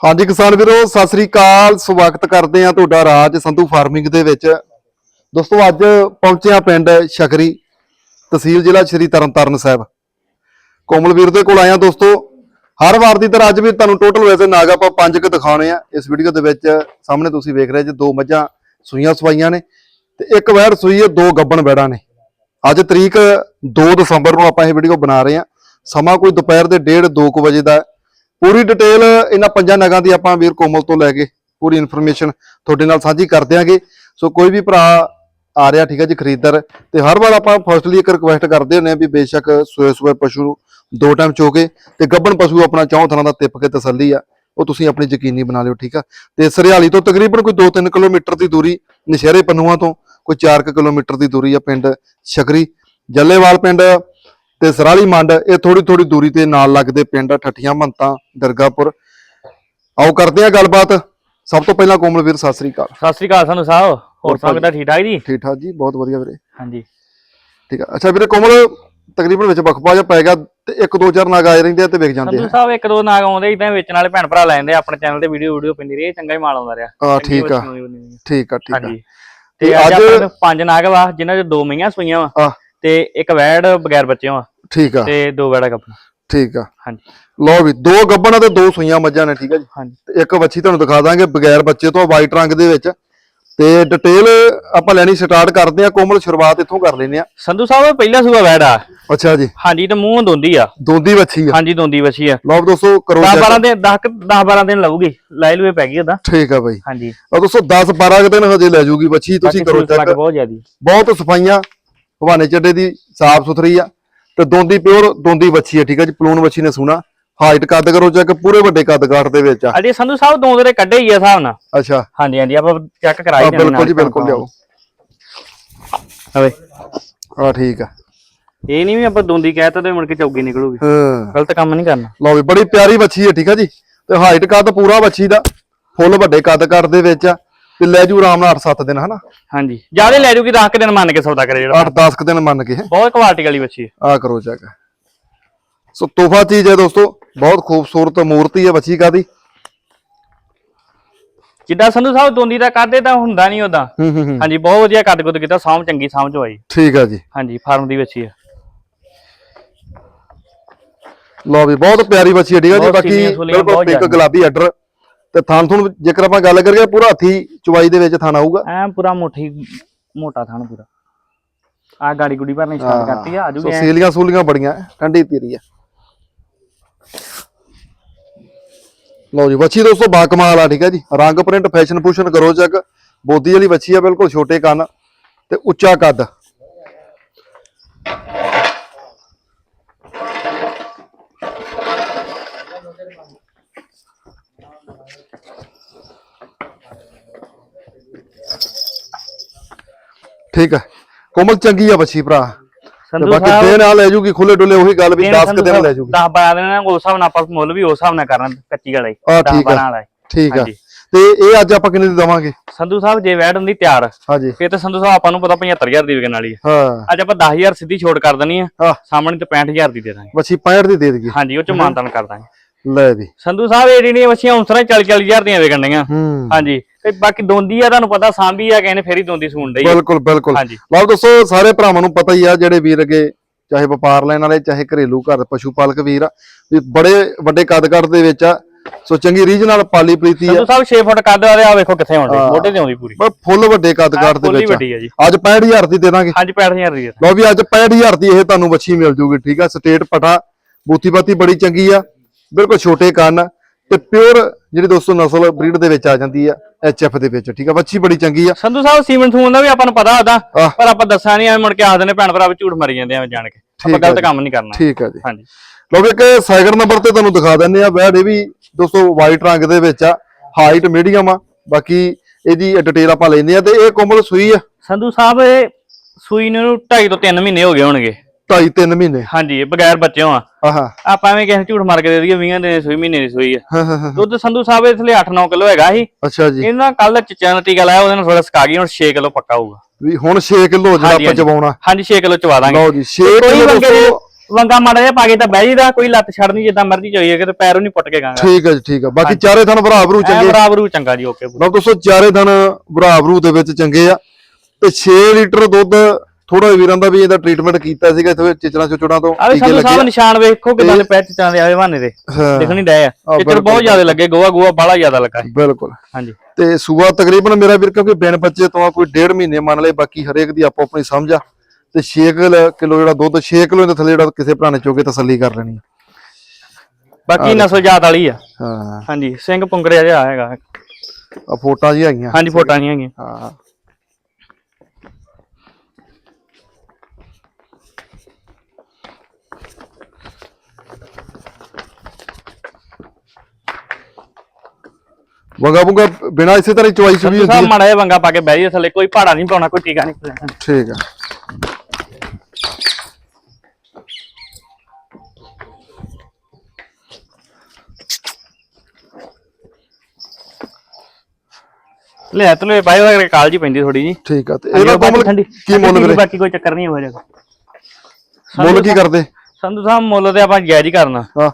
ਹਾਂਜੀ ਕਿਸਾਨ ਵੀਰੋ, ਸਤਿ ਸ੍ਰੀ ਅਕਾਲ। ਸਵਾਗਤ ਕਰਦੇ ਆ ਤੁਹਾਡਾ ਰਾਜ ਸੰਧੂ ਫਾਰਮਿੰਗ ਦੇ ਵਿੱਚ। ਦੋਸਤੋ, ਅੱਜ ਪਹੁੰਚੇ ਆ ਪਿੰਡ ਸ਼ਕਰੀ ਤਹਿਸੀਲ ਜ਼ਿਲ੍ਹਾ ਸ਼੍ਰੀ ਤਰਨਤਾਰਨ ਸਾਹਿਬ। ਕੋਮਲ ਵੀਰ ਦੇ ਕੋਲ ਆਇਆ ਦੋਸਤੋ। ਹਰ ਵਾਰ ਦੀ ਤਰ੍ਹਾਂ ਅੱਜ ਵੀ ਤੁਹਾਨੂੰ ਟੋਟਲ ਵੈਸੇ ਨਾਗ ਆਪਾਂ ਪੰਜ ਕੁ ਦਿਖਾਉਣੇ ਆ। ਇਸ ਵੀਡੀਓ ਦੇ ਵਿੱਚ ਸਾਹਮਣੇ ਤੁਸੀਂ ਵੇਖ ਰਹੇ ਜੇ, ਦੋ ਮੱਝਾਂ ਸੂਈਆਂ ਸਵਾਈਆਂ ਨੇ ਤੇ ਇੱਕ ਵੈੜ ਸੂਈ ਹੈ, ਦੋ ਗੱਬਣ ਵੈੜਾਂ ਨੇ। ਅੱਜ ਤਰੀਕ 2 ਦਸੰਬਰ ਨੂੰ ਆਪਾਂ ਇਹ ਵੀਡੀਓ ਬਣਾ ਰਹੇ ਆ ਸਮਾਂ ਕੋਈ ਦੁਪਹਿਰ ਦੇ 1:30 2 ਵਜੇ ਦਾ ਪੂਰੀ ਡਿਟੇਲ ਇਹਨਾਂ ਪੰਜਾਂ ਨਗਾਂ ਦੀ ਆਪਾਂ ਵੀਰ ਕੋਮਲ ਤੋਂ ਲੈ ਕੇ ਪੂਰੀ ਇਨਫੋਰਮੇਸ਼ਨ ਤੁਹਾਡੇ ਨਾਲ ਸਾਂਝੀ ਕਰ ਦਿਆਂਗੇ। ਸੋ ਕੋਈ ਵੀ ਭਰਾ ਆ ਰਿਹਾ ਠੀਕ ਹੈ ਜੀ ਖਰੀਦਦਾਰ, ਤੇ ਹਰ ਵਾਰ ਆਪਾਂ ਫਸਟਲੀ ਇੱਕ ਰਿਕੁਐਸਟ ਕਰਦੇ ਹੁੰਦੇ ਆ ਵੀ ਬੇਸ਼ੱਕ ਸੋਏ ਸੋਏ ਪਸ਼ੂ ਦੋ ਟਾਈਮ ਚੋਕੇ ਤੇ ਗੱਬਣ ਪਸ਼ੂ ਆਪਣਾ ਚੌਂ ਥਾਂ ਦਾ ਤਿੱਪ ਕੇ ਤਸੱਲੀ ਆ, ਉਹ ਤੁਸੀਂ ਆਪਣੀ ਯਕੀਨੀ ਬਣਾ ਲਿਓ ਠੀਕ ਆ। ਤੇ ਸਰਿਆਲੀ ਤੋਂ ਤਕਰੀਬਨ ਕੋਈ 2-3 ਕਿਲੋਮੀਟਰ ਦੀ ਦੂਰੀ ਨਸ਼ਹਿਰੇ ਪੰਨੂਆਂ ਤੋਂ, ਕੋਈ 4 ਕਿਲੋਮੀਟਰ ਦੀ ਦੂਰੀ ਆ ਪਿੰਡ ਸ਼ਕਰੀ ਜੱਲੇਵਾਲ ਪਿੰਡ ਤੇ ਸਰਾਲੀ ਮੰਡ ਇਹ ਥੋੜੀ ਥੋੜੀ ਦੂਰੀ ਤੇ ਨਾਲ ਲੱਗਦੇ ਪਿੰਡ ਠੱਠੀਆਂ ਮੰਤਾਂ ਦਰਗਾਪੁਰ। ਆਓ ਕਰਦੇ ਆ ਗੱਲਬਾਤ। ਸਭ ਤੋਂ ਪਹਿਲਾਂ ਕੋਮਲਵੀਰ ਸਤਿ ਸ੍ਰੀ ਅਕਾਲ। ਸਤਿ ਸ੍ਰੀ ਅਕਾਲ ਸਾਨੂੰ ਸਾਹਿਬ। ਹੋਰ ਸਭ ਕਿੱਦਾਂ ਠੀਕ ਠਾਕ ਜੀ? ਠੀਕ ਠਾਕ ਜੀ ਬਹੁਤ ਵਧੀਆ ਵੀਰੇ। ਹਾਂਜੀ। ਠੀਕ ਆ। ਅੱਛਾ ਵੀਰੇ ਕੋਮਲ ਤਕਰੀਬਨ ਵਿੱਚ ਬਖਪਾ ਜਿਹਾ ਪੈ ਗਿਆ ਤੇ ਇੱਕ ਦੋ ਚਾਰ ਨਾਗ ਆਏ ਰਹਿੰਦੇ ਆ ਤੇ ਵਿਕ ਜਾਂਦੇ ਸੰਧੂ ਸਾਹਿਬ ਇੱਕ ਦੋ ਨਾਗ ਆਉਂਦੇ ਇਦਾਂ ਵੇਚਣ ਵਾਲੇ ਭੈਣ ਭਰਾ ਲੈਂਦੇ ਆਪਣੇ ਚੈਨਲ ਤੇ ਵੀਡੀਓ ਵੀਡੀਓ ਪੈਂਦੀ ਰਹੀ ਚੰਗਾ ਹੀ ਮਾਲ ਆਉਂਦਾ ਰਿਹਾ। ਆ ਚੰਗੀ ਠੀਕ ਆ। ਠੀਕ ਆ ਠੀਕ ਆ। ਹਾਂਜੀ। ਤੇ ਅੱਜ ਪੰਜ ਨਾਗ ਵਾ ਜਿਨ੍ਹਾਂ ਚ ਦੋ ਮਈਆਂ ਸੂਈਆਂ ਵਾ। ਤੇ ਇੱਕ ਵੈੜ ਬਗੈਰ ਬੱਚਿਆਂ ਵਾ ਠੀਕ ਆ। ਤੇ ਦੋ ਵੈੜਾ ਕੱਪੜਾ ਠੀਕ ਆ। ਹਾਂਜੀ। ਲਓ ਵੀ ਦੋ ਗੱਬਣਾ ਤੇ ਦੋ ਸੂਈਆਂ ਮੱਝਾਂ ਨੇ ਠੀਕ ਆ ਜੀ। ਹਾਂਜੀ। ਤੇ ਇੱਕ ਵੱਛੀ ਤੁਹਾਨੂੰ ਦਿਖਾ ਦਾਂਗੇ ਬਗੈਰ ਬੱਚੇ ਤੋਂ ਵਾਈਟ ਰੰਗ ਦੇ ਵਿੱਚ। ਤੇ ਡਿਟੇਲ ਆਪਾਂ ਲੈਣੀ ਸਟਾਰਟ ਕਰਦੇ ਆ ਕੋਮਲ ਸ਼ੁਰੂਆਤ ਇੱਥੋਂ ਕਰ ਲੈਨੇ ਆ ਸੰਧੂ ਸਾਹਿਬ ਪਹਿਲਾ ਸੂਆ ਵੈੜ ਆ। ਅੱਛਾ ਜੀ। ਹਾਂਜੀ ਤੇ ਮੂੰਹ ਦੋਂਦੀ ਆ। ਦੋਂਦੀ ਵੱਛੀ ਆ। ਹਾਂਜੀ ਦੋਂਦੀ ਵਸੀ ਆ। ਲਓ ਦੋਸਤੋ ਕਰੋ 10 check। 12 ਦਿਨ 10 10 12 ਦਿਨ ਲਊਗੀ ਲਾਈ ਲੂਏ ਪੈ ਗਈ ਉਹਦਾ। ਠੀਕ ਆ ਬਾਈ। ਹਾਂਜੀ। ਆ ਦੋਸਤੋ 10 12 ਦਿਨ ਹਜੇ ਲੈ ਜੂਗੀ ਵੱਛੀ ਤੁਸੀਂ ਕਰੋ ਚੈੱਕ ਬਹੁਤ ਜ਼ਿਆਦੀ। ਬਹੁਤ ਸਫਾਈਆਂ। ਭਵਾਨੇ ਚੱਡੇ ਦੀ ਸਾਫ਼ ਸੁਥਰੀ ਆ ਤੇ ਦੋਂਦੀ ਪਿਓਰ ਦੋਂਦੀ ਵੱਛੀ ਆ ਠੀਕ ਆ ਜੀ ਪਲੂਣ ਵੱਛੀ ਨੇ ਸੂਣਾ। ਹਾਈਟ ਕੱਦ ਕਰੋ ਚੈੱਕ ਪੂਰੇ ਵੱਡੇ ਕੱਦ ਕਾਠ ਦੇ ਵਿੱਚ ਆ। ਅਜੇ ਸੰਧੂ ਸਾਹਿਬ ਦੋ ਦੇ ਕੱਢੇ ਹੀ ਆ ਹਿਸਾਬ ਨਾਲ। ਅੱਛਾ। ਹਾਂਜੀ ਹਾਂਜੀ ਆਪਾਂ ਚੈੱਕ ਕਰਾਈ ਦੇਣੇ ਬਿਲਕੁਲ ਜੀ ਬਿਲਕੁਲ ਲਿਆਓ। ਹਵੇ ਆ ਠੀਕ ਆ। ਇਹ ਨਹੀਂ ਵੀ ਆਪਾਂ ਦੋਂਦੀ ਕਹਿਤਾ ਤੇ ਮੁੜ ਕੇ ਚੌਗੀ ਨਿਕਲੂਗੀ। ਹਾਂ। ਗਲਤ ਕੰਮ ਨਹੀਂ ਕਰਨਾ। ਲਓ ਵੀ ਬੜੀ ਪਿਆਰੀ ਵੱਛੀ ਹੈ ਠੀਕ ਆ ਜੀ। ਤੇ ਹਾਈਟ ਕੱਦ ਪੂਰਾ ਵੱਛੀ ਦਾ ਫੁੱਲ ਵੱਡੇ ਕੱਦ ਕੱਦ ਦੇ ਵਿੱਚ ਆ। ਤੇ ਲੈ ਜੂ ਆਰਾਮ ਨਾਲ 8-7 ਦਿਨ ਹਨਾ? ਹਾਂਜੀ। ਜ਼ਿਆਦਾ ਲੈ ਜੂਗੀ 10 ਦਿਨ ਮੰਨ ਕੇ ਸੌਦਾ ਕਰੇ ਜਿਹੜਾ। 8-10 ਕੁ ਦਿਨ ਮੰਨ ਕੇ। ਬਹੁਤ ਕੁਆਲਿਟੀ ਵਾਲੀ ਬੱਚੀ ਹੈ। ਆ ਕਰੋ ਚੈੱਕ ਸੋ ਤੋਹਫਾ ਚੀਜ਼ ਹੈ ਦੋਸਤੋ ਬਹੁਤ ਖੂਬਸੂਰਤ ਮੂਰਤੀ ਹੈ ਵੱਛੀ ਕਾਦੀ ਜਿੱਦਾਂ ਸੰਧੂ ਸਾਹਿਬ ਦੋਂਦੀ ਦਾ ਕਾਦੇ ਤਾਂ ਹੁੰਦਾ ਨਹੀਂ ਉਦਾਂ ਹਾਂਜੀ ਬਹੁਤ ਵਧੀਆ ਕੱਦ ਕੁੱਦ ਕੀਤਾ ਸਾਂਭ ਚੰਗੀ ਸਾਂਭ ਚਵਾਈ ਠੀਕ ਆ ਜੀ। ਹਾਂਜੀ ਫਾਰਮ ਦੀ ਬੱਚੀ ਹੈ। ਲਓ ਵੀ ਬਹੁਤ ਪਿਆਰੀ ਬੱਚੀ ਹੈ ਠੀਕ ਆ ਜੀ? ਬਾਕੀ ਬਿਲਕੁਲ ਪਿੰਕ। ਗੁਲਾਬੀ ਆਰਡਰ ਤੇ ਥਾਨ ਥੁਣ ਜੇਕਰ ਆਪਾਂ ਗੱਲ ਕਰੀਏ ਪੂਰਾ ਹੱਥੀ ਚੁਵਾਈ ਦੇ ਵਿੱਚ ਥਾਨ ਆਊਗਾ। ਐ ਪੂਰਾ ਮੁੱਠੀ ਮੋਟਾ ਥਣ ਪੂਰਾ। ਆ ਗਾੜੀ ਗੁੜੀ ਭਰਨੀ ਸਟਾਰਟ ਕਰਤੀ ਆ ਸੋ ਆਜੂਗੀ ਐਂ। ਸੀਲੀਆਂ ਸੂਲੀਆਂ ਬੜੀਆਂ ਠੰਡੀ ਤੇਰੀ ਆ। ਲਓ ਜੀ ਬੱਚੀ ਦੋਸਤੋ ਬਾ ਕਮਾਲ ਆ ਠੀਕ ਹੈ ਜੀ। ਰੰਗ ਪ੍ਰਿੰਟ ਫੈਸ਼ਨ ਫੂਸ਼ਨ ਕਰੋ ਚੈੱਕ ਬੋਦੀ ਵਾਲੀ ਬੱਚੀ ਆ ਬਿਲਕੁਲ ਛੋਟੇ ਕੰਨ ਤੇ ਉੱਚਾ ਕੱਦ। ਠੀਕ ਹੈ ਕੋਮਲ ਚੰਗੀ ਆ ਬੱਚੀ ਭਰਾ। ਸੰਧੂ ਬਾਕੀ ਸਾਹਿਬ ਦੇ ਨਾਲ ਲੈ ਜੂਗੀ ਖੁੱਲੇ ਡੁੱਲੇ ਉਹੀ ਗੱਲ ਵੀ 10 ਕੁ ਦਿਨ ਲੈ ਜੂਗੀ। 10 12 ਦਿਨ ਨਾਲ ਉਸ ਹਿਸਾਬ ਨਾਲ ਆਪਾਂ ਮੁੱਲ ਵੀ ਉਸ ਹਿਸਾਬ ਨਾਲ ਕਰਨਾ ਕੱਚੀ ਹੀ ਆ 10 ਠੀਕ 12 ਆ। ਠੀਕ ਆ। ਤੇ ਇਹ ਅੱਜ ਆਪਾਂ ਕਿੰਨੇ ਦੀ ਦਵਾਂਗੇ? ਸੰਧੂ ਸਾਹਿਬ ਜੇ ਵੈਡ ਹੁੰਦੀ ਤਿਆਰ ਹਾਂਜੀ। ਫੇਰ ਤਾਂ ਸੰਧੂ ਸਾਹਿਬ ਆਪਾਂ ਨੂੰ ਪਤਾ 75000 ਦੀ ਵਿਕਣ ਵਾਲੀ ਹੈ ਹਾਂ। ਅੱਜ ਆਪਾਂ 10000 ਸਿੱਧੀ ਛੋਟ ਕਰ ਦੇਣੀ ਆ ਸਾਹਮਣੇ ਤੇ 65000 ਦੀ ਦੇ ਦਾਂਗੇ। ਬੱਚੀ 65 ਦੀ ਦੇ ਦਈਏ ਹਾਂਜੀ ਉਹ ਚ ਮਾਨਤਨ ਕਰ ਦਾਂਗੇ। ਲੈ ਵੀ। ਸੰਧੂ ਸਾਹਿਬ ਇਹ ਜਿਹੜੀਆਂ ਬੱਚੀਆਂ ਉਸਰਾਂ 40 40000 ਦੀਆਂ ਵਿਕਣ ਡੀਆਂ ਹੂੰ। ਹਾਂਜੀ। ਤੇ ਬਾਕੀ ਦੋਂਦੀ ਆ ਤੁਹਾਨੂੰ ਪਤਾ ਸਾਂਭੀ ਆ ਕਹਿੰਦੇ ਫੇਰ ਹੀ ਦੋਂਦੀ ਸੂਣ ਡਈ। ਬਿਲਕੁਲ ਬਿਲਕੁਲ। ਹਾਂਜੀ। ਲਓ ਦੋਸਤੋ ਸਾਰੇ ਭਰਾਵਾਂ ਨੂੰ ਪਤਾ ਹੀ ਆ ਜਿਹੜੇ ਵੀਰ ਅਗੇ ਚਾਹੇ ਵਪਾਰ ਲੈਣ ਵਾਲੇ ਚਾਹੇ ਘਰੇਲੂ ਘਰ ਪਸ਼ੂ ਪਾਲਕ ਵੀਰ ਆ ਵੀ ਬੜੇ ਵੱਡੇ ਕੱਦ ਕੱਦ ਦੇ ਵਿੱਚ ਆ। ਸੋ ਚੰਗੀ ਰੀਝ ਨਾਲ ਪਾਲੀ ਪ੍ਰੀਤੀ ਆ। ਸੰਧੂ ਸਾਹਿਬ 6 ਫੁੱਟ ਕੱਦ ਵਾਲੇ ਆ ਵੇਖੋ ਕਿੱਥੇ ਆਉਂਦੇ ਮੋਢੇ ਤੇ ਆਉਂਦੀ ਪੂਰੀ। ਪਰ ਫੁੱਲ ਵੱਡੇ ਕੱਦ ਕੱਦ ਦੇ ਫੁੱਲੀ ਵਿੱਚ ਆ। ਵੱਡੀ ਆ ਜੀ। ਅੱਜ 65000 ਦੀ ਦੇ ਦਾਂਗੇ। ਹਾਂਜੀ 65000 ਦੀ ਲਓ ਵੀ ਅੱਜ 65000 ਦੀ ਇਹ ਤੁਹਾਨੂੰ ਬੱਚੀ ਮਿਲ ਜੂਗੀ ਠੀਕ ਆ? ਸਟੇਟ ਪਟਾ ਬੂਤੀ ਬਾਤੀ ਬੜੀ ਚੰਗੀ ਆ। ਬਿਲਕੁਲ ਛੋਟੇ ਕੰਨ ਤੇ ਪਿਓਰ ਜਿਹੜੀ ਦੋਸਤੋ ਨਸਲ ਬਰੀਡ ਦੇ ਵਿੱਚ ਆ ਜਾਂਦੀ ਆ ਐਚਐਫ ਦੇ ਵਿੱਚ ਠੀਕ ਆ? ਬੱਚੀ ਬੜੀ ਚੰਗੀ ਆ। ਸੰਧੂ ਸਾਹਿਬ ਸੀਮਨ ਸੂਣ ਦਾ ਵੀ ਆਪਾਂ ਨੂੰ ਪਤਾ ਹੁੰਦਾ। ਪਰ ਆਪਾਂ ਦੱਸਾਂ ਨਹੀਂ ਐਵੇਂ ਮੁੜ ਕੇ ਆਖਦੇ ਨੇ ਭੈਣ ਭਰਾ ਵੀ ਝੂਠ ਮਾਰੀ ਜਾਂਦੇ ਐਵੇਂ ਜਾਣ ਕੇ। ਆਪਾਂ ਗਲਤ। ਕੰਮ ਨਹੀਂ ਕਰਨਾ। ਠੀਕ ਆ ਜੀ। ਹਾਂਜੀ। ਲਓ ਵੀ ਇੱਕ ਸੈਕਿੰਡ ਨੰਬਰ ਤੇ ਤੁਹਾਨੂੰ ਦਿਖਾ ਦਿੰਨੇ ਆ ਵੈੜ ਇਹ ਵੀ ਦੋਸਤੋ ਵਾਈਟ ਰੰਗ ਦੇ ਵਿੱਚ ਆ ਹਾਈਟ ਮੀਡੀਅਮ ਆ ਬਾਕੀ ਇਹਦੀ ਡਿਟੇਲ ਆਪਾਂ ਲੈਂਦੇ ਆ ਤੇ ਇਹ ਕੋਮਲ ਸੂਈ ਆ। ਸੰਧੂ ਸਾਹਿਬ ਇਹ ਸੂਈ ਨੂੰ 2.5 ਤੋਂ 3 ਮਹੀਨੇ ਹੋ ਗਏ ਹੋਣਗੇ। 2.5 3 ਮਹੀਨੇ। ਹਾਂਜੀ ਬਗੈਰ ਬੱਚਿਆਂ ਆ ਆਹਾ ਆਪਾਂ ਐਵੇਂ ਕਿਸੇ ਨੂੰ ਝੂਠ ਮਾਰ ਕੇ ਦੇ ਦਈਏ 20 ਦਿਨ ਸੂਈ ਮਹੀਨੇ ਦੀ ਸੂਈ ਆ। ਹਾਂ ਹਾਂ ਹਾਂ। ਦੁੱਧ ਸੰਧੂ ਸਾਹਿਬ ਇਸ ਲਈ 8-9 ਕਿਲੋ ਹੈਗਾ ਸੀ। ਅੱਛਾ ਜੀ। ਇਹਨਾਂ ਕੱਲ ਚਿੱਚਾ ਦਾ ਟੀਕਾ ਲਾਇਆ ਉਹਦੇ ਨਾਲ ਥੋੜਾ ਸਕਾ ਗਈ ਹੁਣ 6 ਕਿਲੋ ਪੱਕਾ ਹੋਊਗਾ। ਵੀ ਹੁਣ 6 ਕਿਲੋ ਜਿਹੜਾ ਹਾਂਜੀ, ਆਪਾਂ ਹਾਂਜੀ। ਚਵਾਉਣਾ ਹਾਂਜੀ 6 ਕਿਲੋ ਚਵਾ ਦਾਂਗੇ। ਲਓ ਜੀ 6 ਕੋਈ ਕਿਲੋ ਦੋਸਤੋ ਵੰਗਾ ਮਾੜਾ ਜਿਹਾ ਪਾ ਕੇ ਤਾਂ ਬਹਿ ਜੀਦਾ ਕੋਈ ਲੱਤ ਛੱਡਣੀ ਜਿੱਦਾਂ ਮਰਜ਼ੀ ਚਾਹੀਏ ਕਿ ਪੈਰੋਂ ਨਹੀਂ ਪੁੱਟ ਕੇ ਗਾਂਗਾ। ਠੀਕ ਹੈ ਜੀ ਠੀਕ ਹੈ ਬਾਕੀ ਚਾਰੇ ਥਣ ਭਰਾ ਭਰੂ ਐ ਚੰਗੇ। ਬਰਾਬਰੂ ਚੰਗਾ ਜੀ ਓਕੇ। ਲਓ ਦੋਸਤੋ ਚਾਰੇ ਥਣ ਭਰਾ ਭਰੂ ਦੇ ਵਿੱਚ ਚੰਗੇ ਆ। ਤੇ 6 ਲੀਟਰ ਦੁੱਧ ਥੋੜਾ ਵੀਰਾਂ ਦਾ ਵੀ ਇਹਦਾ ਟ੍ਰੀਟਮੈਂਟ ਕੀਤਾ ਸੀਗਾ ਇੱਥੇ ਚਿਚੜਾ ਚੁਚੜਾ ਤੋਂ ਆ ਵੀ ਟੀਕੇ ਸੰਧੂ ਸਾਹਿਬ ਨਿਸ਼ਾਨ ਵੇਖੋ ਕਿਦਾਂ ਦੇ ਪੈਰ ਦੇ ਆਵੇ ਬਹਾਨੇ ਦੇ। ਹਾਂ, ਦਿਖ ਨਹੀਂ ਡਏ ਆ ਆਹ, ਬਿਲਕੁਲ। ਬਹੁਤ ਜ਼ਿਆਦਾ ਲੱਗੇ ਗੋਆ ਗੋਆ ਬੜਾ ਜ਼ਿਆਦਾ ਲੱਗਾ। ਬਿਲਕੁਲ। ਹਾਂਜੀ। ਤੇ ਸੂਆ ਤਕਰੀਬਨ ਮੇਰਾ ਵੀਰ ਕਿਉਂਕਿ ਬਿਨ ਬੱਚੇ ਤੋਂ ਕੋਈ ਡੇਢ ਮਹੀਨੇ ਮੰਨ ਲਏ ਬਾਕੀ ਹਰੇਕ ਦੀ ਆਪੋ ਆਪਣੀ ਸਮਝ ਆ। ਤੇ 6 ਕਿਲੋ ਜਿਹੜਾ ਦੁੱਧ 6 ਕਿਲੋ ਦੇ ਥੱਲੇ ਜਿਹੜਾ ਕਿਸੇ ਭਰਾ ਨੇ ਚੋਗੇ ਤਸੱਲੀ ਕਰ ਲੈਣੀ ਬਾਕੀ ਨਸਲ ਜਾਤ ਵਾਲੀ ਆ। ਹਾਂ। ਹਾਂਜੀ ਸਿੰਘ ਪੁੰਗਰਿਆ ਜਿਹਾ ਹੈਗਾ। ਆ ਫੋਟਾਂ ਜੀ ਹੈਗੀਆਂ ਹਾਂਜੀ ਫੋਟਾਂ ਨਹੀਂ ਹੈਗੀਆਂ ਹਾਂ। ਵਗਾ ਬੁਗਾ ਬਿਨਾ ਇਸੇ ਤਰ੍ਹਾਂ ਚੁਆਈ ਚ ਵੀ ਸੰਧੂ ਹੁੰਦੀ ਹੈ। ਮਾੜਾ ਜਿਹਾ ਵੰਗਾ ਪਾ ਕੇ ਬਹਿ ਜੀ ਥੱਲੇ ਕੋਈ ਪਹਾੜਾ ਨਹੀਂ ਪਾਉਣਾ ਕੋਈ ਟੀਕਾ ਨਹੀਂ। ਠੀਕ ਆ। ਲੈ ਤਲੇ ਪਾਇਓ ਅਗਰ ਕਾਲ ਜੀ ਪੈਂਦੀ ਥੋੜੀ ਜੀ ਠੀਕ ਆ ਤੇ ਇਹਦਾ ਕੋਮਲ ਕੀ ਮੁੱਲ ਵੀਰੇ? ਬਾਕੀ ਕੋਈ ਚੱਕਰ ਨਹੀਂ ਹੋ ਜਾਏਗਾ ਮੁੱਲ ਕੀ ਕਰਦੇ? ਸੰਧੂ ਸਾਹਿਬ ਮੁੱਲ ਤੇ ਆਪਾਂ ਜਾਇਜ਼ ਹੀ ਕਰਨਾ। ਹਾਂ।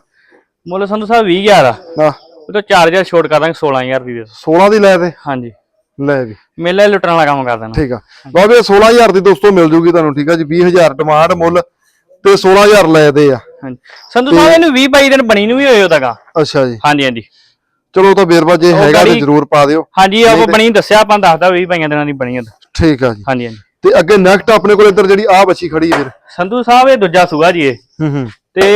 ਮੁੱਲ ਸੰਧੂ ਸਾਹਿਬ 20000 ਆ। ਹਾਂ। ਉਹ ਤੋਂ 4000 ਛੋਟ ਕਰ ਦਾਂਗੇ 16000 ਦੀ ਦੇ ਦਿਓ। 16 ਦੀ ਲੈ ਤੇ ਹਾਂਜੀ। ਲੈ ਵੀ। ਮੇਲੇ ਲੁੱਟਣ ਵਾਲਾ ਕੰਮ ਕਰ ਦੇਣਾ। ਠੀਕ ਆ। ਲਓ ਵੀ ਇਹ 16000 ਦੀ ਦੋਸਤੋ ਮਿਲ ਜੂਗੀ ਤੁਹਾਨੂੰ ਠੀਕ ਆ ਜੀ? 20000 ਡਿਮਾਂਡ ਮੁੱਲ ਤੇ 16000 ਲੈ ਦੇ ਆ। ਹਾਂਜੀ। ਸੰਧੂ ਸਾਹਿਬ ਇਹਨੂੰ 20 22 ਦਿਨ ਬਣੀ ਨੂੰ ਵੀ ਹੋਏ ਉਹਦਾਗਾ। ਅੱਛਾ ਜੀ। ਹਾਂਜੀ ਹਾਂਜੀ। ਚਲੋ ਤਾਂ ਬੇਰਵਾ ਜੇ ਹੈਗਾ ਤੇ ਜਰੂਰ ਪਾ ਦਿਓ। ਹਾਂਜੀ ਉਹ ਬਣੀ ਦੱਸਿਆ ਆਪਾਂ ਦੱਸਦਾ 20 22 ਦਿਨਾਂ ਦੀ ਬਣੀ ਆ ਠੀਕ ਆ ਜੀ। ਹਾਂਜੀ ਹਾਂਜੀ। ਤੇ ਅੱਗੇ ਨੈਕਸਟ ਆਪਣੇ ਕੋਲ ਇੱਧਰ ਜਿਹੜੀ ਆ ਬੱਚੀ ਖੜੀ ਹੈ ਵੀਰ। ਸੰਧੂ ਸਾਹਿਬ ਇਹ ਦੂਜਾ ਸੂਗਾ ਜੀ ਇਹ। ਹੂੰ ਹੂੰ। ਤੇ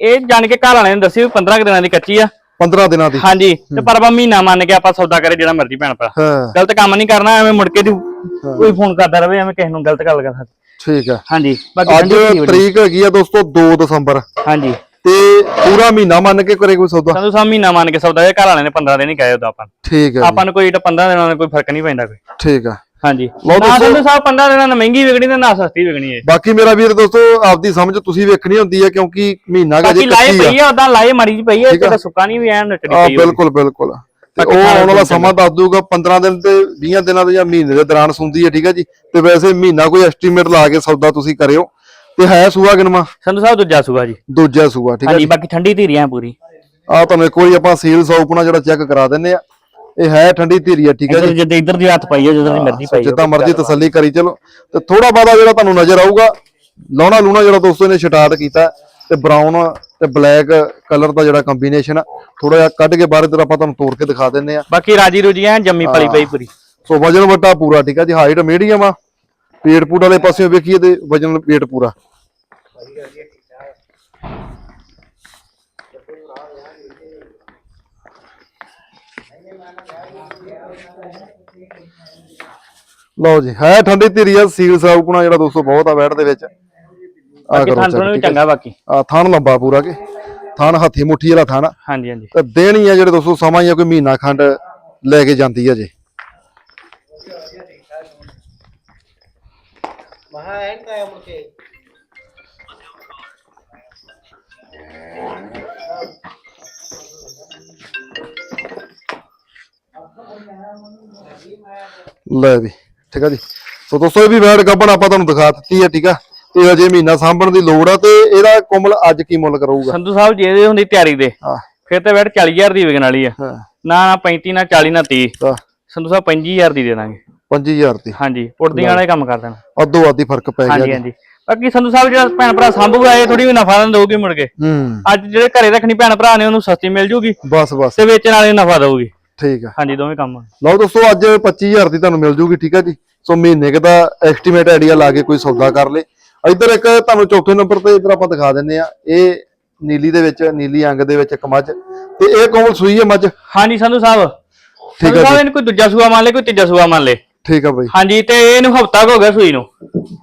ਇਹ ਜਾਣ ਕੇ ਘਰ ਵਾਲਿਆਂ ਨੇ ਦੱਸੀ ਵੀ 15 ਕੁ ਦਿਨਾਂ ਦੀ ਕੱਚੀ ਆ। 15 ਦਿਨਾਂ ਦੀ। ਹਾਂਜੀ ਤੇ ਪਰ ਆਪਾਂ ਮਹੀਨਾ ਮੰਨ ਕੇ ਆਪਾਂ ਸੌਦਾ ਕਰੇ ਜਿਹੜਾ ਮਰਜ਼ੀ ਭੈਣ ਭਰਾ। ਹਾਂ। ਗਲਤ ਕੰਮ ਨਹੀਂ ਕਰਨਾ ਐਵੇਂ ਮੁੜ ਕੇ ਦੀ ਕੋਈ ਫੋਨ ਕਰਦਾ ਰਵੇ ਐਵੇਂ ਕਿਸੇ ਨੂੰ ਗਲਤ ਗੱਲ ਕਰਦਾ ਠੀਕ ਆ ਹਾਂਜੀ ਬਾਕੀ ਅੱਜ ਠੰਡੀ ਧੀ ਤਰੀਕ ਹੈਗੀ ਆ ਦੋਸਤੋ 2 ਦਸੰਬਰ। ਹਾਂਜੀ। ਤੇ ਪੂਰਾ ਮਹੀਨਾ ਮੰਨ ਕੇ ਕਰੇ ਕੋਈ ਸੌਦਾ? ਸੰਧੂ ਸਾਹਿਬ ਮਹੀਨਾ ਮੰਨ ਕੇ ਸੌਦਾ ਇਹ ਘਰ ਵਾਲਿਆਂ ਨੇ 15 ਦਿਨ ਹੀ ਕਹੇ ਉਹਦਾ ਆਪਾਂ ਨੂੰ। ਠੀਕ ਆ ਆਪਾਂ ਨੂੰ ਕੋਈ ਏਡਾ 15 ਦਿਨਾਂ ਦਾ ਕੋਈ ਫ਼ਰਕ ਨਹੀਂ ਪੈਂਦਾ ਕੋਈ। ਠੀਕ ਆ ਹਾਂਜੀ। ਲਓ ਨਾ ਦੋਸਤੋ- ਸੰਧੂ ਸਾਹਿਬ 15 ਦਿਨਾਂ ਨਾਲ ਮਹਿੰਗੀ ਵਿਕਣੀ ਤੇ ਨਾ ਸਸਤੀ ਵਿਕਣੀ ਹੈ। ਬਾਕੀ ਮੇਰਾ ਵੀਰ ਦੋਸਤੋ ਆਪਦੀ ਸਮਝ ਤੁਸੀਂ ਵੇਖਣੀ ਹੁੰਦੀ ਹੈ ਕਿਉਂਕਿ ਮਹੀਨਾ ਗਾ ਬਾਕੀ ਜੇ ਲਾਏ ਕੱਚੀ ਆ ਪਈ ਆ। ਉਦਾਂ ਲਾਏ ਮਰੀ ਚ ਪਈ ਹੈ ਠੀਕ ਆ। ਤੇ ਸੁੱਕਾ ਨਹੀਂ ਵੀ ਐਨ ਨੱਚੜੀ ਆ ਪਈ ਹੋਈ। ਬਿਲਕੁਲ ਬਿਲਕੁਲ। ਤੇ ਬਾਕੀ ਉਹ ਖਾਣ ਆਉਣ ਵਾਲਾ ਪੀਣ ਸਮਾਂ ਦੱਸ ਦੂਗਾ 15 ਦਿਨ ਤੇ 20 ਦਿਨਾਂ ਦੇ ਜਾਂ ਮਹੀਨੇ ਦੇ ਦੌਰਾਨ ਸੁੰਦੀ ਹੈ ਠੀਕ ਹੈ ਜੀ। ਤੇ ਵੈਸੇ ਮਹੀਨਾ ਕੋਈ ਐਸਟੀਮੇਟ ਲਾ ਕੇ ਸੌਦਾ ਤੁਸੀਂ ਕਰਿਓ। ਤੇ ਹੈ ਸੂਆ ਕਿਨਮਾ ਸੰਧੂ ਸਾਹਿਬ ਦੂਜਾ ਸੂਗਾ ਜੀ। ਦੂਜਾ ਸੂਆ ਠੀਕ ਹੈ ਹਾਂਜੀ ਬਾਕੀ ਠੰਡੀ ਧੀਰੀਆਂ ਪੂਰੀ। ਆ ਤੁਹਾਨੂੰ ਇੱਕ ਵਾਰੀ ਆਪਾਂ ਸੀਲ ਸੌਪਣਾ ਜਿਹੜਾ ਚੈੱਕ ਕਰਾ ਦਿੰਨੇ ਆ। ਇਹ ਹੈ ਠੰਡੀ ਧੀਰੀ ਆ ਠੀਕ ਹੈ ਜੀ? ਜਿੱਦਾਂ ਇੱਧਰ ਦੀ ਹੱਥ ਪਾਈ ਹੈ ਜਦੋਂ ਦੀ ਮਰਜ਼ੀ ਪਾਈ ਜਿੱਦਾਂ ਮਰਜ਼ੀ ਤਸੱਲੀ ਕਰੀ ਚਲੋ। ਤੇ ਥੋੜਾ ਬਾਦਾ ਜਿਹੜਾ ਤੁਹਾਨੂੰ ਨਜ਼ਰ ਆਊਗਾ ਲਾਉਣਾ ਲੂਣਾ ਜਿਹੜਾ ਦੋਸਤੋ ਨੇ ਸਟਾਰਟ ਕੀਤਾ ਤੇ ਬਰਾਊਨ ਤੇ ਬਲੈਕ ਕਲਰ ਦਾ ਜਿਹੜਾ ਕੰਬੀਨੇਸ਼ਨ ਆ ਥੋੜਾ ਜਿਹਾ ਕੱਢ ਕੇ ਬਾਹਰ ਇੱਧਰ ਆਪਾਂ ਤੁਹਾਨੂੰ ਤੋੜ ਕੇ ਦਿਖਾ ਦਿੰਨੇ ਆ। ਬਾਕੀ ਰਾਜੀ ਰੁਜੀ ਐਨ ਜੰਮੀ ਪਲੀ ਪਈ ਪੂਰੀ। ਸੋ ਵਜਨ ਵੱਡਾ ਪੂਰਾ ਠੀਕ ਆ ਜੀ? ਹਾਈਟ ਮੀਡੀਅਮ ਆ। ਪੇਟ ਪੂਟ ਵਾਲੇ ਪਾਸਿਓਂ ਵੇਖੀਏ ਤੇ ਵਜਨ ਪੇਟ ਪੂਰਾ। ਲਓ ਜੀ ਹੈ ਠੰਡੀ ਧੀਰੀ ਆ ਸੀਲ ਸਾਊਪਣਾ ਜਿਹੜਾ ਦੋਸਤੋ ਬਹੁਤ ਆ ਬੈਠ ਦੇ ਵਿੱਚ। ਆ ਕਰੋ ਥੋੜਾ। ਚੰਗਾ ਬਾਕੀ। ਆ ਥਣ ਲੰਬਾ ਪੂਰਾ ਕੇ। ਥਣ ਹੱਥੀ ਮੁੱਠੀ ਵਾਲਾ ਥਣ। ਆ। ਹਾਂਜੀ ਹਾਂਜੀ। ਤੇ ਦੇਣੀ ਆ ਜਿਹੜੇ ਦੋਸਤੋ ਸਮਾਂ ਹੀ ਆ ਕੋਈ ਮਹੀਨਾ ਖੰਡ ਲੈ ਕੇ ਜਾਂਦੀ ਆ ਜੇ। ਮਹਾ ਐਨ ਕਾਇਆ ਮੁੜ ਲੈ ਵੀ ਠੀਕ ਆ ਜੀ। ਸੋ ਦੋਸਤੋ ਇਹ ਵੀ ਵੈਡ ਗੱਬਣ ਆਪਾਂ ਤੁਹਾਨੂੰ ਦਿਖਾ ਦਿੱਤੀ ਹੈ ਠੀਕ ਆ। ਤੇ ਅਜੇ ਮਹੀਨਾ ਸਾਂਭਣ ਦੀ ਲੋੜ ਆ ਤੇ ਇਹਦਾ ਕੋਮਲ ਅੱਜ ਕੀ ਮੁੱਲ ਕਰੂਗਾ? ਸੰਧੂ ਸਾਹਿਬ ਜੇ ਇਹਦੇ ਹੁੰਦੀ ਤਿਆਰੀ ਦੇ ਹਾਂ। ਫਿਰ ਤੇ ਬੈਠ 40000 ਦੀ ਵਿਕਣ ਵਾਲੀ ਆ। ਹਾਂ। ਨਾ ਨਾ 35 ਨਾ 40 ਨਾ 30 ਤਾਂ ਸੰਧੂ ਸਾਹਿਬ 25000 ਦੀ ਦੇ ਦਾਂਗੇ। 5000 ਦੀ। ਹਾਂਜੀ ਪੁੱਟਦੀਆਂ ਵਾਲੇ ਕੰਮ ਕਰ ਦੇਣਾ। ਅੱਧੋ ਅੱਧੀ ਫ਼ਰਕ ਪੈ ਗਿਆ ਹਾਂਜੀ। ਹਾਂਜੀ। ਬਾਕੀ ਸੰਧੂ ਸਾਹਿਬ ਜਿਹੜਾ ਭੈਣ ਭਰਾ ਸੰਭੂਗਾ ਇਹ ਥੋੜੀ ਵੀ ਨਫਾ ਨਾ ਦਊਗੀ ਮੁੜ ਕੇ। ਹੂੰ। ਅੱਜ ਜਿਹੜੇ ਘਰੇ ਰੱਖਣੀ ਭੈਣ ਭਰਾ ਨੇ ਉਹਨੂੰ ਸਸਤੀ ਮਿਲ ਜੂਗੀ ਬਸ ਬਸ। ਤੇ ਵੇਚਣ ਵਾਲੇ ਨਫਾ ਦਊਗੀ। ਠੀਕ ਆ। ਹਾਂਜੀ ਦੋਵੇਂ ਕੰਮ। ਆ। ਲਓ ਦੋਸਤੋ ਅੱਜ 25000 ਦੀ ਤੁਹਾਨੂੰ ਮਿਲ ਜੂਗੀ ਠੀਕ ਆ ਜੀ। ਸੋ ਮਹੀਨੇ ਕੁ ਦਾ ਐਸਟੀਮੇਟ ਆਈਡੀਆ ਲਾ ਕੇ ਕੋਈ ਸੌਦਾ ਕਰ ਲੇ। ਇੱਧਰ ਇੱਕ ਤੁਹਾਨੂੰ ਚੌਥੇ ਨੰਬਰ ਤੇ ਇੱਧਰ ਆਪਾਂ ਦਿਖਾ ਦਿੰਨੇ ਆ। ਇਹ ਨੀਲੀ ਦੇ ਵਿੱਚ ਨੀਲੀ ਅੰਗ ਦੇ ਵਿੱਚ ਇੱਕ ਮੱਝ। ਤੇ ਇਹ ਕੋਮਲ ਸੂਈ ਹੈ ਮੱਝ? ਹਾਂਜੀ ਸੰਧੂ ਸਾਹਿਬ। ਠੀਕ ਸਾਹਿਬ ਜੀ। ਇਹਨੂੰ ਕੋਈ ਦੂਜਾ ਸੂਆ ਮੰਨ ਲੇ ਕੋਈ ਤੀਜਾ ਸੂਆ ਮੰਨ ਲੇ। ਠੀਕ ਆ ਬਾਈ। ਹਾਂਜੀ ਤੇ ਇਹਨੂੰ ਹਫਤਾ ਹੋ ਗਿਆ ਸੂਈ ਨੂੰ।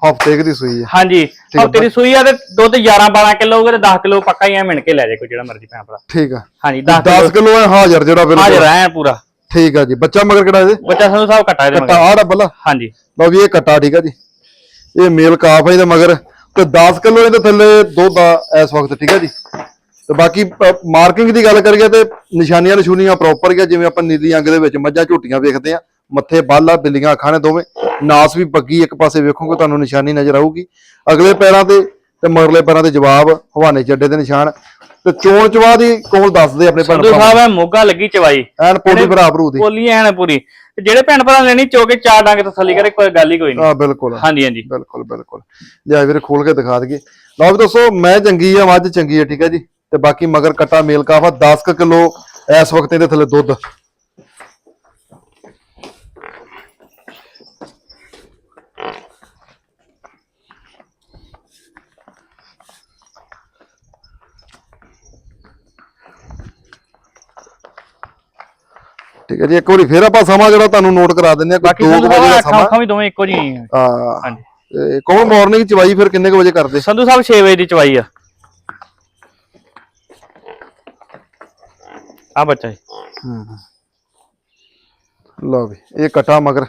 ਹਫ਼ਤੇ ਕੁ ਦੀ ਸੂਈ ਹੈ ਹਾਂਜੀ ਆ ਹਫ਼ਤੇ ਦੀ ਸੂਈ ਆ ਤੇ ਦੁੱਧ 11 12 ਕਿਲੋ ਹੋਵੇ ਤੇ 10 ਕਿਲੋ ਪੱਕਾ ਹੀ ਐ ਮਿਣ ਕੇ ਲੈ ਜਾਏ ਕੋਈ ਜਿਹੜਾ ਮਰਜ਼ੀ ਭੈਣ ਭਰਾ। ਠੀਕ ਆ। ਹਾਂਜੀ 10 10 ਕਿਲੋ। ਹੈ ਹਾਜ਼ਰ ਜਿਹੜਾ ਹਾਜ਼ਰ ਬਿਲਕੁਲ ਐ ਪੂਰਾ। ਠੀਕ ਆ ਜੀ। ਬੱਚਾ ਮਗਰ ਕਿਹੜਾ ਇਹਦੇ? ਬੱਚਾ ਸੰਧੂ ਸਾਹਿਬ ਕੱਟਾ ਇਹਦੇ ਕੱਟਾ ਮਗਰ। ਆ। ਡੱਬਲਾ ਹਾਂਜੀ। ਲਓ ਵੀ ਇਹ ਕੱਟਾ ਠੀਕ ਆ ਜੀ। ਇਹ ਮੇਲ ਕਾਫ ਹੈ ਇਹਦੇ ਮਗਰ। ਤੇ 10 ਕਿਲੋ ਇਹਦੇ ਥੱਲੇ ਦੁੱਧ ਆ ਇਸ ਵਕਤ ਠੀਕ ਆ ਜੀ। ਤੇ ਬਾਕੀ ਮਾਰਕਿੰਗ ਦੀ ਗੱਲ ਕਰੀਏ ਤੇ ਨਿਸ਼ਾਨੀਆਂ ਨਿਸ਼ੂਨੀਆਂ ਪ੍ਰੋਪਰ ਗਿਆ ਜਿਵੇਂ ਆਪਾਂ ਨੀਲੀ ਅੰਗ ਦੇ ਵਿੱਚ ਮੱਝਾਂ ਝੋਟੀਆਂ ਵੇਖਦੇ ਆ। ਮੱਥੇ ਬਾਲਾ ਬਿੱਲੀਆਂ ਅੱਖਾਂ ਨੇ ਦੋਵੇਂ। ਨਾਸ ਵੀ ਬੱਗੀ ਇੱਕ ਪਾਸੇ ਵੇਖੋਗੇ ਤੁਹਾਨੂੰ ਨਿਸ਼ਾਨੀ ਨਜ਼ਰ ਆਊਗੀ। ਅਗਲੇ ਪੈਰਾਂ ਤੇ ਤੇ ਮਗਰਲੇ ਪੈਰਾਂ ਦੇ ਜਵਾਬ ਹਵਾਨੇ ਚੱਡੇ ਦੇ ਨਿਸ਼ਾਨ। ਤੇ ਚੋਣ ਚਵਾ ਦੀ ਕੋਲ ਦੱਸਦੇ ਆਪਣੇ ਭੈਣ ਸੰਧੂ ਸਾਹਿਬ ਐ ਮੋਗਾ ਲੱਗੀ ਚਵਾਈ। ਐਨ ਪੋਲੀ ਬਰਾਬਰ ਉਹਦੀ ਬੋਲੀ ਐਨ ਪੂਰੀ। ਤੇ ਜਿਹੜੇ ਭੈਣ ਭਰਾ ਲੈਣੀ ਚੋਕੇ ਚਾਰ ਡਾਂਗੇ ਤਸੱਲੀ ਕਰੇ ਕੋਈ ਗੱਲ ਹੀ ਕੋਈ ਨਹੀਂ। ਆ ਬਿਲਕੁਲ। ਹਾਂਜੀ ਹਾਂਜੀ। ਬਿਲਕੁਲ ਬਿਲਕੁਲ। ਲਿਆ ਵੀਰੇ ਖੋਲ ਕੇ ਦਿਖਾ ਦਈਏ। ਲਓ ਵੀ ਦੋਸਤੋ ਮੈਂ ਚੰਗੀ ਆ ਮੱਝ ਚੰਗੀ ਆ ਠੀਕ ਹੈ ਜੀ। ਤੇ ਬਾਕੀ ਮਗਰ ਕਟਾ ਮੇਲ ਕਾਫਾ 10 ਕਿਲੋ ਇਸ ਵਕਤ ਇਹਦੇ ਥੱਲੇ ਦੁੱਧ। ਠੀਕ ਹੈ ਜੀ ਇੱਕ ਵਾਰੀ ਫੇਰ ਆਪਾਂ ਸਮਾਂ ਜਿਹੜਾ ਤੁਹਾਨੂੰ ਨੋਟ ਕਰਾ ਦਿੰਦੇ ਆ ਬਾਕੀ ਕੋਈ 2 ਸੰਧੂ ਦਾ ਸਾਹਿਬ ਸਮਾਂ। ਅੱਖਾਂ ਵੀ ਦੋਵੇਂ ਇੱਕੋ ਜਿਹੀਆਂ ਆ। ਆ ਹਾਂਜੀ। ਤੇ ਕੌਣ ਮਾਰਨਿੰਗ ਚਵਾਈ ਫਿਰ ਕਿੰਨੇ ਕੁ ਵਜੇ ਕਰਦੇ? ਸੰਧੂ ਸਾਹਿਬ 6 ਵਜੇ ਦੀ ਚਵਾਈ ਆ। ਆ ਬੱਚਾ ਜੀ। ਲਓ ਵੀ ਇਹ ਕਟਾ ਮਗਰ।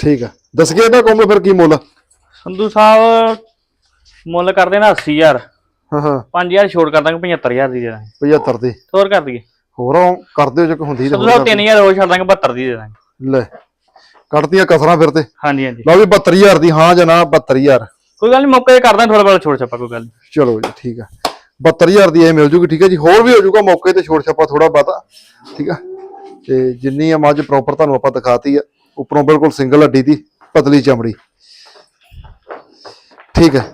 ਠੀਕ ਆ। ਦੱਸ ਗਿਆ ਇਹਦਾ ਕੋਮ ਫਿਰ ਕੀ ਮੁੱਲ ਸੰਧੂ ਸਾਹਿਬ ਮੁੱਲ ਕਰਦੇ ਨਾ 80000 ਹਾਂ ਹਾਂ। 5000 ਛੋੜ ਕਰ ਦਾਂਗੇ 75000 ਦੀ ਦੇ ਦਾਂਗੇ। 75 ਦੇ। ਹੋਰ ਕਰ ਦਈਏ। ਹੋਰ ਉਹ ਕਰਦੇ ਹੋ ਜੇ ਕੋਈ ਹੁੰਦੀ ਤੇ ਸੰਧੂ ਸਾਹਿਬ ਕਰ 3000 ਹੋਰ ਛੱਡ ਦਾਂਗੇ 72 ਦੀ ਦੇ ਦਾਂਗੇ। ਦਿਓ। ਲੈ ਕੱਢਤੀਆਂ ਕਸਰਾਂ ਫਿਰ ਤੇ। ਹਾਂਜੀ ਹਾਂਜੀ। ਲਓ ਵੀ 72000 ਦੀ ਹਾਂ ਜਾਂ ਨਾ 72000 ਕੋਈ ਗੱਲ ਨਹੀਂ ਮੌਕੇ ਤੇ ਕਰਦਾ ਥੋੜਾ ਬੜਾ ਛੋੜ ਛੱਪਾ ਕੋਈ ਗੱਲ ਨੀ। ਚਲੋ ਜੀ ਠੀਕ ਆ। 72000 ਦੀ ਇਹ ਮਿਲ ਜੂਗੀ ਠੀਕ ਹੈ ਜੀ। ਹੋਰ ਵੀ ਹੋ ਜੂਗਾ ਮੌਕੇ ਤੇ ਛੋੜ ਛਾਪਾ ਥੋੜਾ ਬਾਤਾ ਠੀਕ ਆ। ਤੇ ਜਿੰਨੀ ਆ ਮੱਝ ਪ੍ਰੋਪਰ ਤੁਹਾਨੂੰ ਆਪਾਂ ਦਿਖਾਤੀ ਆ। ਉੱਪਰੋਂ ਬਿਲਕੁਲ ਸਿੰਗਲ ਹੱਡੀ ਦੀ ਪਤਲੀ ਚਮੜੀ। ਠੀਕ ਹੈ।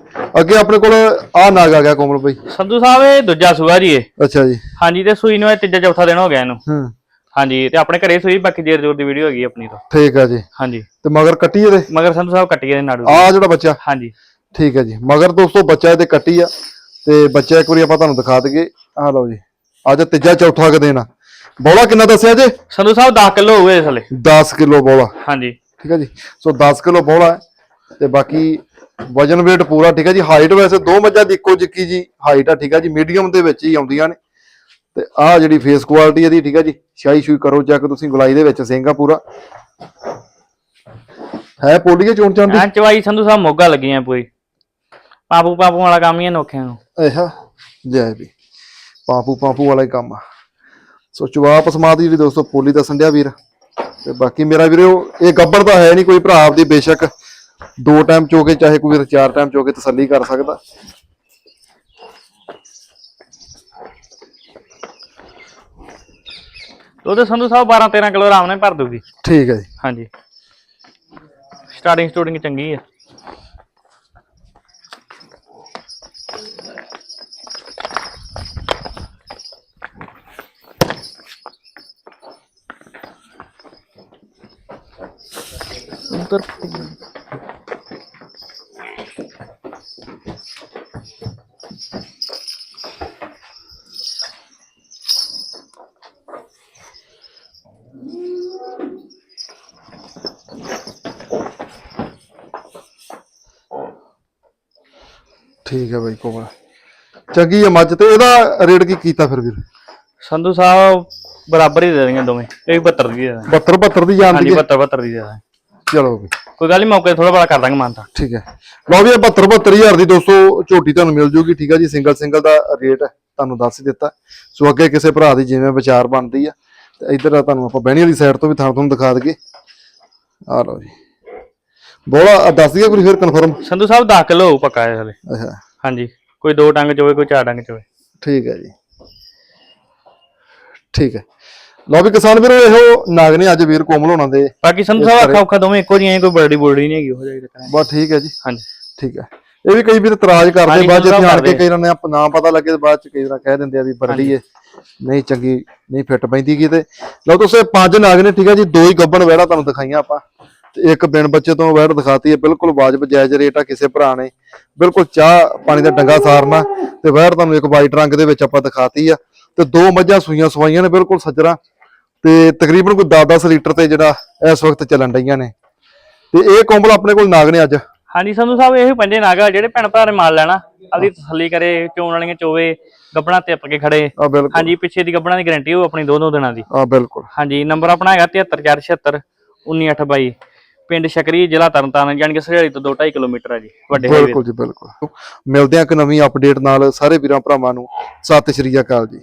ਅੱਗੇ ਆਪਣੇ ਕੋਲ ਆ ਨਾਗ ਆ ਗਿਆ ਕੋਮਲ ਭਾਈ ਸੰਧੂ ਸਾਹਿਬ ਇਹ ਦੂਜਾ ਸੂਆ ਜੀ ਇਹ। ਅੱਛਾ ਜੀ। ਹਾਂਜੀ ਤੇ ਸੂਈ ਨੂੰ ਇਹ ਤੀਜਾ ਚੌਥਾ ਦਿਨ ਹੋ ਗਿਆ ਇਹਨੂੰ। ਹੂੰ। ਹਾਂਜੀ ਤੇ ਆਪਣੇ ਘਰੇ ਸੂਈ ਬਾਕੀ ਜੇਰ ਜੋਰ ਦੀ ਵੀਡੀਓ ਹੈਗੀ ਆਪਣੀ ਤੋਂ। ਠੀਕ ਆ ਜੀ। ਹਾਂਜੀ। ਤੇ ਮਗਰ ਕੱਟੀ ਇਹਦੇ? ਮਗਰ ਸੰਧੂ ਸਾਹਿਬ ਕੱਟੀ ਦੇ ਨਾੜੂ ਆ ਜਿਹੜਾ ਬੱਚਾ? ਹਾਂਜੀ। ਠੀਕ ਹੈ ਜੀ। ਮਗਰ ਦੋਸਤੋ ਬੱਚਾ ਇਹਦੇ ਕੱਟੀ ਆ। ਤੇ ਬੱਚਾ ਇੱਕ ਵਾਰੀ ਆਪਾਂ ਤੁਹਾਨੂੰ ਦਿਖਾ ਦਈਏ। ਆਹ ਲਓ ਜੀ। ਅੱਜ ਤੀਜਾ ਚੌਥਾ ਕ ਦੇਣਾ ਬੋਲਾ ਕਿੰਨਾ ਦੱਸਿਆ ਜੇ? ਸੰਧੂ ਸਾਹਿਬ 10 ਕਿਲੋ ਹੋਏ ਥਲੇ 10 ਕਿਲੋ ਬੋਲਾ। ਹਾਂਜੀ। ਠੀਕ ਹੈ ਜੀ। ਸੋ 10 ਕਿਲੋ ਬੋਲਾ ਹੈ ਤੇ ਬਾਕੀ ਵਜਨ weight ਪੂਰਾ ਠੀਕ ਹੈ ਜੀ। ਹਾਈਟ ਵੈਸੇ ਦੋ ਮੱਝਾਂ ਦੀ ਇੱਕੋ ਜਿੱਕੀ ਜੀ ਹਾਈਟ ਆ ਠੀਕ ਹੈ ਜੀ। ਮੀਡੀਅਮ ਦੇ ਵਿੱਚ ਹੀ ਆਉਂਦੀਆਂ ਨੇ। ਤੇ ਆਹ ਜਿਹੜੀ ਫੇਸ ਕੁਆਲਿਟੀ ਇਹਦੀ ਠੀਕ ਹੈ ਜੀ। ਸ਼ਾਈ ਸ਼ੂਈ ਕਰੋ ਚੈੱਕ ਤੁਸੀਂ ਗੁਲਾਈ ਦੇ ਵਿੱਚ ਸਿੰਘਾ ਪੂਰਾ। ਹੈ ਪੋਲੀਏ ਚੋਣ ਚਾਂਦੀ? ਐਂ ਚਵਾਈ ਸੰਧੂ ਸਾਹਿਬ ਮੋਗਾ ਲੱਗੀਆਂ ਪੂਰੀ। ਪਾਪੂ ਪਾਪੂ ਵਾਲਾ ਕੰਮ ਹੀ ਆ ਨੋਖਿਆਂ ਨੂੰ। ਇਹਾ ਜੈ ਵੀ। ਪਾਪੂ ਪਾਪੂ ਵਾਲਾ ਹੀ ਕੰਮ ਆ। ਸੋ ਚਵਾਪ ਸਮਾਦ ਜਿਹੜੀ ਦੋਸਤੋ ਪੋਲੀ ਦਾ ਸੰਡਿਆ ਵੀਰ। ਤੇ ਬਾਕੀ ਮੇਰਾ ਵੀਰੇ ਇਹ ਗੱਬਰ ਤਾਂ ਹੈ ਨਹੀਂ ਕੋਈ ਭਰਾ ਆਪਦੀ ਬੇਸ਼ੱਕ। ਦੋ ਟਾਈਮ ਚੋਕੇ ਚਾਹੇ ਕੋਈ ਚਾਰ ਟਾਈਮ ਚੋਕੇ ਤਸੱਲੀ ਕਰ ਸਕਦਾ। ਉਹਦੇ ਸੰਧੂ ਸਾਹਿਬ 12 13 ਕਿਲੋ ਆਰਾਮ ਨਾਲ ਭਰ ਦੂਗੀ ਠੀਕ ਹੈ ਜੀ। ਹਾਂਜੀ। ਸਟਾਰਟਿੰਗ ਸਟੂਡਿੰਗ ਚੰਗੀ ਆ ਉਧਰ ਠੀਕ ਹੈ ਬਾਈ ਕੋਮਲ। ਚੰਗੀ ਹੈ ਮੱਝ ਤੇ ਇਹਦਾ ਰੇਟ ਕੀ ਕੀਤਾ ਫਿਰ ਵੀਰ? ਸੰਧੂ ਸਾਹਿਬ ਬਰਾਬਰ ਹੀ ਦੇ ਦੇਣਗੇ ਦੋਵੇਂ ਇਹ 72 ਦੀ ਦੇ ਦਾਂਗੇ 72 72 ਦੀ ਜਾਂਦੀ ਹਾਂਜੀ ਹੈ 72 72 ਦੀ ਦੇ ਚਲੋ ਵੀ ਕੋਈ ਗੱਲ ਨਹੀਂ ਮੌਕੇ ਥੋੜਾ ਬੜਾ ਕਰ ਦਾਂਗੇ ਮਾਨਤਾ। ਠੀਕ ਹੈ। ਲਓ ਵੀ ਇਹ 72 72000 ਦੀ ਦੋਸਤੋ ਝੋਟੀ ਤੁਹਾਨੂੰ ਮਿਲ ਜੂਗੀ ਠੀਕ ਹੈ ਜੀ? ਸਿੰਗਲ ਸਿੰਗਲ ਦਾ ਰੇਟ ਤੁਹਾਨੂੰ ਦੱਸ ਹੀ ਦਿੱਤਾ। ਸੋ ਅੱਗੇ ਕਿਸੇ ਭਰਾ ਦੀ ਜਿਵੇਂ ਵਿਚਾਰ ਬਣਦੀ ਆ ਤੇ ਇੱਧਰ ਤੁਹਾਨੂੰ ਆਪਾਂ ਬਹਿਣੀ ਵਾਲੀ ਸਾਈਡ ਤੋਂ ਵੀ ਥਾਂ ਤੁਹਾਨੂੰ ਦਿਖਾ ਦਈਏ। ਆ ਲਓ ਜੀ। ਬੋਲਾ ਦੱਸ ਦਈਏ ਕੋਈ ਫਿਰ ਕਨਫਰਮ ਸੰਧੂ ਸਾਹਿਬ 10 ਕਿਲੋ ਪੱਕਾ ਇਹ ਹਲੇ। ਅੱਛਾ। ਹਾਂਜੀ ਕੋਈ ਦੋ ਡੰਗ ਚ ਹੋਵੇ ਕੋਈ ਚਾਰ ਡੰਗ ਚ ਹੋਵੇ। ਠੀਕ ਹੈ ਜੀ। ਠੀਕ ਹੈ। ਲਓ ਵੀ ਕਿਸਾਨ ਵੀਰੋ ਇਹੋ ਨਾਗ ਨੇ ਅੱਜ ਵੀਰ ਕੋਮਲ ਹੋਣਾ ਦੇ। ਬਾਕੀ ਸੰਧੂ ਸਾਹਿਬ ਅੱਖਾਂ ਉੱਖਾਂ ਦੋਵੇਂ ਇੱਕੋ ਜਿਹੀਆਂ ਕੋਈ ਬੜੀ ਬੋਲੜੀ ਨਹੀਂ ਹੈਗੀ ਉਹ ਜਾਈ ਟੱਕਰਾਂ ਬਸ ਠੀਕ ਹੈ ਜੀ। ਹਾਂਜੀ। ਠੀਕ ਹੈ। ਇਹ ਵੀ ਕਈ ਵੀਰ ਇਤਰਾਜ਼ ਕਰਦੇ ਬਾਅਦ ਚ ਧਿਆਨ ਕੇ। ਕਈ ਨੇ ਨਾ ਪਤਾ ਲੱਗੇ ਤੇ ਬਾਅਦ ਚ ਕਈ ਵਾਰ ਕਹਿ ਦਿੰਦੇ ਆ ਵੀ ਬਰੜੀ ਏ ਨਹੀਂ ਚੰਗੀ ਨਹੀਂ ਫਿੱਟ ਪੈਂਦੀ ਕਿਤੇ ਲਓ ਤੁਸੀਂ ਪੰਜ ਨਾਗ ਨੇ ਠੀਕ ਹੈ ਜੀ ਦੋ ਹੀ ਗੱਬਣ ਵਹਿੜਾ ਤੁਹਾਨੂੰ ਦਿਖਾਈਆਂ ਆਪਾਂ। ਤੇ ਇੱਕ ਬਿਨ ਬੱਚੇ ਤੋਂ ਵਹਿੜ ਦਿਖਾਤੀ ਹੈ ਬਿਲਕੁਲ ਵਾਜਬ ਜਾਇਜ਼ ਰੇਟ ਆ ਕਿਸੇ ਭਰਾ ਨੇ। ਬਿਲਕੁਲ ਚਾਹ ਪਾਣੀ ਦਾ ਡੰਗਾ ਸਾਰਨਾ ਤੇ ਵਹਿੜ ਤੁਹਾਨੂੰ ਇੱਕ ਵਾਈਟ ਰੰਗ ਦੇ ਵਿੱਚ ਆਪਾਂ ਦਿਖਾਤੀ ਆ। ਤੇ ਦੋ ਮੱਝਾਂ ਸੂਈਆਂ ਸਵਾਈਆਂ ਨੇ ਬਿਲਕੁਲ ਸੱਜਰਾ। ਤੇ ਤਕਰੀਬਨ ਕੋਈ 10-10 ਲੀਟਰ ਤੇ ਜਿਹੜਾ ਇਸ ਵਕਤ ਚੱਲਣ ਡਈਆਂ ਨੇ। ਤੇ ਇਹ ਕੋਂਬਲ ਆਪਣੇ ਕੋਲ ਨਾਗ ਨੇ ਅੱਜ? ਹਾਂਜੀ ਸੰਧੂ ਸਾਹਿਬ ਇਹ ਪੰਜੇ ਨਾਗਾ ਜਿਹੜੇ ਭੈਣ ਭਰਾ ਨੇ ਮਾਲ ਲੈਣਾ। ਆਪਦੀ ਤਸੱਲੀ ਕਰੇ ਚੋਣ ਵਾਲੀਆਂ ਚੋਵੇ ਗੱਬਣਾ ਤੇ ਕੇ ਖੜੇ। ਆ ਬਿਲਕੁਲ। ਹਾਂਜੀ ਪਿੱਛੇ ਦੀ ਗੱਬਣਾ ਦੀ ਗਾਰੰਟੀ ਉਹ ਆਪਣੀ ਦੋ ਦੋ ਦਿਨਾਂ ਦੀ। ਆ ਬਿਲਕੁਲ। ਹਾਂਜੀ ਨੰਬਰ ਆਪਣਾ ਹੈਗਾ 73476 19822 ਪਿੰਡ ਸ਼ਕਰੀ ਜ਼ਿਲ੍ਹਾ ਤਰਨਤਾਰਨ ਜਾਣੀ ਕਿ ਤੋਂ 2.5 ਕਿਲੋਮੀਟਰ ਹੈ ਜੀ ਵੱਡੇ ਬਿਲਕੁਲ ਜੀ ਬਿਲਕੁਲ। ਮਿਲਦੇ ਆ ਇੱਕ ਨਵੀਂ ਅਪਡੇਟ ਨਾਲ ਸਾਰੇ ਵੀਰਾਂ ਭਰਾਵਾਂ ਨੂੰ। ਸਤਿ ਸ਼੍ਰੀ ਅਕਾਲ ਜੀ।